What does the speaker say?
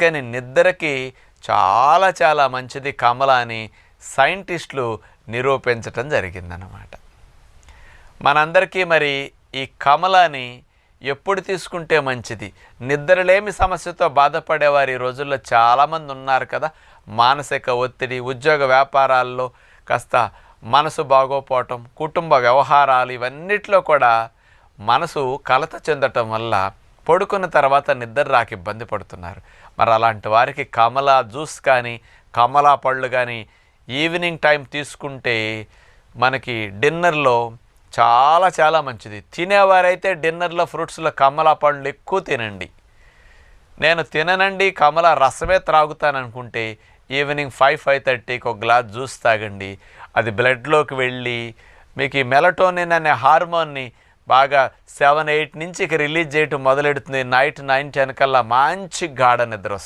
కానీ నిద్రకి చాలా చాలా మంచిది కమల అని సైంటిస్టులు నిరూపించటం జరిగిందనమాట మనందరికీ మరి ఈ కమలాని ఎప్పుడు తీసుకుంటే మంచిది? నిద్రలేమి సమస్యతో బాధపడేవారు ఈ రోజుల్లో చాలామంది ఉన్నారు కదా. మానసిక ఒత్తిడి ఉద్యోగ వ్యాపారాల్లో కాస్త మనసు బాగోపోవటం కుటుంబ వ్యవహారాలు ఇవన్నిట్లో కూడా మనసు కలత చెందటం వల్ల పడుకున్న తర్వాత నిద్ర రాక ఇబ్బంది పడుతున్నారు. మరి అలాంటి వారికి కమలా జ్యూస్ కానీ కమలా పళ్ళు కానీ ఈవినింగ్ టైం తీసుకుంటే మనకి డిన్నర్లో చాలా చాలా మంచిది. తినేవారైతే డిన్నర్లో ఫ్రూట్స్లో కమలా పండ్లు ఎక్కువ తినండి. నేను తిననండి కమల రసమే త్రాగుతాను అనుకుంటే ఈవినింగ్ ఫైవ్ ఫైవ్ థర్టీకి ఒక గ్లాస్ జ్యూస్ తాగండి. అది బ్లడ్లోకి వెళ్ళి మీకు ఈ మెలటోనిన్ అనే హార్మోన్ని బాగా సెవెన్ ఎయిట్ నుంచి ఇక రిలీజ్ చేయటం మొదలెడుతుంది. నైట్ నైన్ టెన్ కల్లా మంచి గాఢ నిద్ర వస్తుంది.